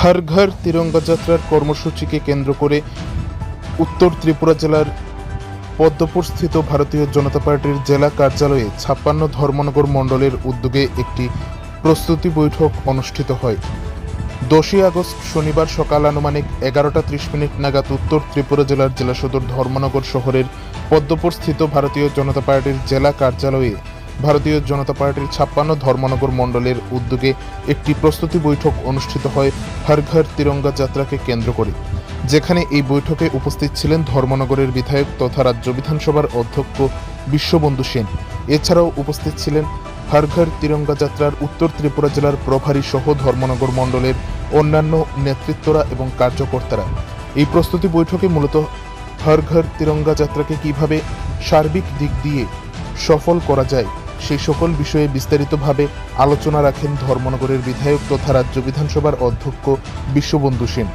হর ঘর তিরঙ্গা যাত্রার কর্মসূচিকে কেন্দ্র করে উত্তর ত্রিপুরা জেলার পদ্মপুরস্থিত ভারতীয় জনতা পার্টির জেলা কার্যালয়ে ছাপ্পান্ন ধর্মনগর মণ্ডলের উদ্যোগে একটি প্রস্তুতি বৈঠক অনুষ্ঠিত হয়। দশই আগস্ট শনিবার সকাল আনুমানিক এগারোটা ত্রিশ মিনিট নাগাদ উত্তর ত্রিপুরা জেলার জেলা সদর ধর্মনগর শহরের পদ্মপুরস্থিত ভারতীয় জনতা পার্টির জেলা কার্যালয়ে ভারতীয় জনতা পার্টির ছাপ্পান্ন ধর্মনগর মণ্ডলের উদ্যোগে একটি প্রস্তুতি বৈঠক অনুষ্ঠিত হয় হর ঘর তিরঙ্গা যাত্রাকে কেন্দ্র করে। যেখানে এই বৈঠকে উপস্থিত ছিলেন ধর্মনগরের বিধায়ক তথা রাজ্য বিধানসভার অধ্যক্ষ বিশ্ববন্ধু সেন। এছাড়াও উপস্থিত ছিলেন হর ঘর তিরঙ্গা যাত্রার উত্তর ত্রিপুরা জেলার প্রভারী সহ ধর্মনগর মণ্ডলের অন্যান্য নেতৃত্বরা এবং কার্যকর্তারা। এই প্রস্তুতি বৈঠকে মূলত হর ঘর তিরঙ্গা যাত্রাকে কীভাবে সার্বিক দিক দিয়ে সফল করা যায় সেই সকল বিষয়ে বিস্তারিতভাবে আলোচনা রাখেন ধর্মনগরের বিধায়ক তথা রাজ্য বিধানসভার অধ্যক্ষ বিশ্ববন্ধু সেন।